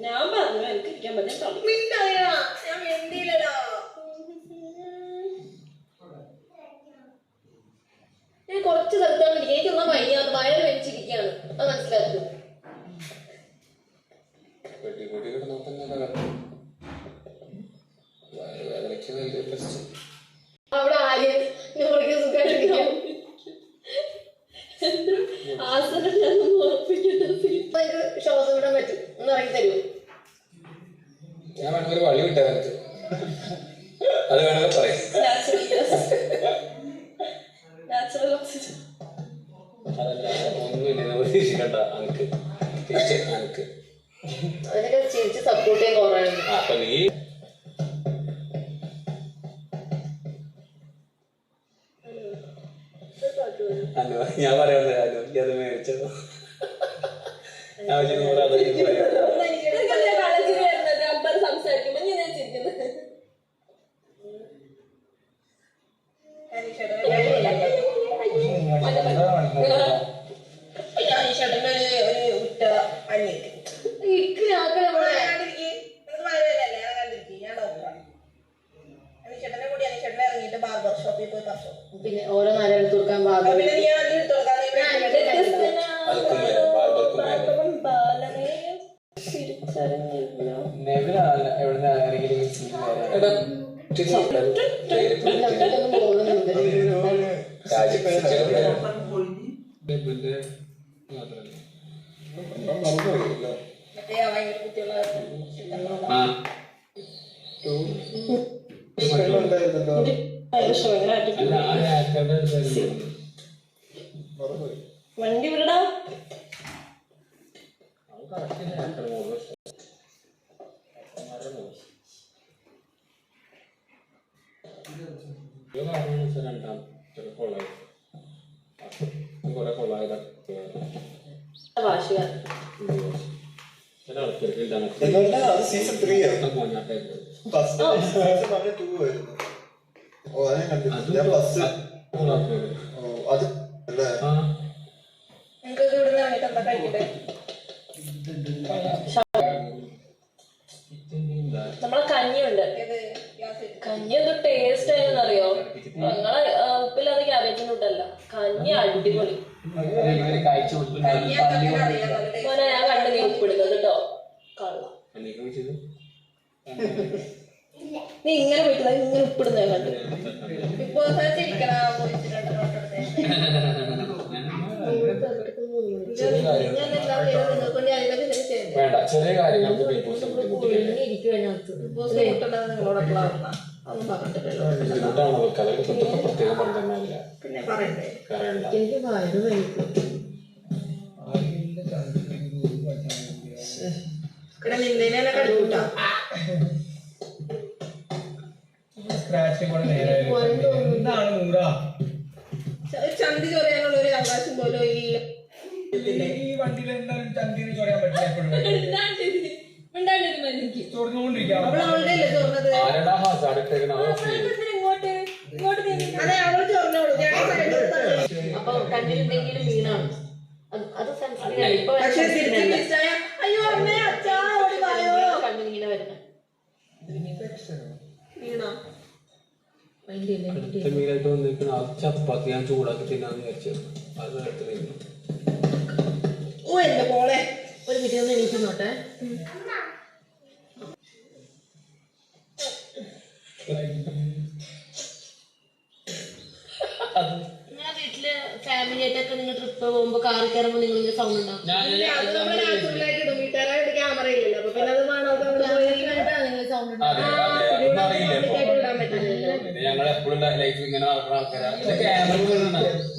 ഞാൻ പറഞ്ഞു എനിക്ക് ഇരിക്കാൻ പറ്റില്ല ഞാൻ കുറച്ച് വയ്യാതെ വയറ് വെച്ചിരിക്കുകയാണ് അത് മനസ്സിലാക്കും എനിക്ക് ശ്വാസം വിടാൻ പറ്റും ഒന്ന് ഇറങ്ങി തരുമോ ഞാൻ വേണമെങ്കിൽ ഒരു വഴി വിട്ടാൽ നിനക്ക് അത് വേണമെങ്കിൽ പറയാം. ഒന്നുമില്ല. പ്രതീക്ഷിക്കണ്ട അനക്ക്. തിരിച്ച് അനക്ക്. അതിനൊക്കെ ചിരിച്ച് സപ്പോർട്ട് ചെയ്യാൻ കുറവാണ് അപ്പൊ നീ അനു ഞാൻ പറയുന്നത് അനു നീ അത് മേടിച്ചത് ആവശ്യം നൂറ് അതൊക്കെ പറയാം. ഒരു ഞാൻ ചിരിക്കുന്നത് പിന്നെ ഓരോ ഭാഗം അതൊക്കെ മേലെ ബാർബർക്കും മേലെ നെവിനാണ് എവിടുന്ന് ആരെങ്കിലും സീൻ എടാ തിരിച്ച് ധൈര്യത്തിൽ നമുക്കൊന്നും പോകുന്നുണ്ട് രാജ്യത്തെ ഡബിന്റെ മാത്രമല്ല. ആ അല്ല ആ. ആക്കടെ വണ്ടി വിടാ രണ്ടാം കൊള്ളായി കുറെ കൊള്ളായതാ വാശിക സീസൺ ത്രീ ആണ് ഫസ്റ്റ് ടൂ ആയിരുന്നു. ഓ അത് ഞാൻ കണ്ടില്ല ഞാൻ ഫസ്റ്റ് ഓ അത് അല്ലേ? ആ. നിങ്ങൾക്ക് ഇവിടെ നിന്ന് ഇറങ്ങിയിട്ട് എന്താ കഴിക്കട്ടെ. നമ്മളെ കഞ്ഞിയുണ്ട്. കഞ്ഞി എന്ത് ടേസ്റ്റ് ഞങ്ങളെ ഉപ്പില്ലാതെ ക്യാബേജിന്റെ കഞ്ഞി അടിപൊളി. മോനെ ഞാൻ കണ്ട് നീ ഉപ്പിടുന്നത് കേട്ടോ. കള്ളം. നീ ഇങ്ങനെ പോയിട്ടില്ല ഇങ്ങനെ ഉപ്പിടുന്നത് ഞാൻ കണ്ടു. വേണ്ട ചെറിയ കാര്യങ്ങൾക്ക് ബിഗ് ബോസ് ബുദ്ധിമുട്ടാണ് അവർക്ക്. അതൊക്കെ തൊട്ടൊക്കെ പ്രത്യേകം പറഞ്ഞില്ല പിന്നെ പറയണ്ടേ? ഇവിടെ നിന്നേനെ കടുക്കൂട്ടാ. സ്ക്രാച്ച് കൂടെ നേരെ എന്താണ് നൂറ? ചന്തി ചൊറിയാനുള്ള ഒരു അവകാശം പോലും ഈ ഈ വണ്ടിയിൽ എന്തായാലും ചന്തിന് ചൊറിയാൻ പറ്റില്ല എപ്പോഴും ചൊറിഞ്ഞുകൊണ്ടിരിക്കാം അവൾ അവളുടെ അല്ലേ ചൊറിഞ്ഞത്? ആരടാ ഹാസാഡ് ഇട്ടേക്കണ? ഇങ്ങോട്ട്? ഇങ്ങോട്ട് അതെ അവൾ ചൊറിഞ്ഞോളൂ ഞാൻ അപ്പൊ കണ്ടിരുന്നെങ്കിലും വീണാണ്. അത് ആണ്. ഇപ്പൊ അയ്യോ അമ്മേ അച്ഛാ ഓടി വായോ. കണ്ണിങ്ങനെ വരുന്നത്. വീണോ? അടുത്ത മീനായിട്ട് വന്നിരിക്കുന്ന ആ ചപ്പാത്തി ഞാൻ ചൂടാക്കി തിന്നാന്ന് വിചാരിച്ചത് അത് എടുത്ത് തിന്നു. ഓ എന്റെ ഒരു നിങ്ങളെ വീട്ടിൽ ഫാമിലി ആയിട്ടൊക്കെ നിങ്ങൾ ട്രിപ്പ് പോകുമ്പോ കാറിൽ കയറുമ്പോ നിങ്ങൾ സൗണ്ട് ഉണ്ടാവും. എപ്പോഴും ലൈഫ് ഇങ്ങനെ നടക്കുന്ന ആൾക്കാരാണ്.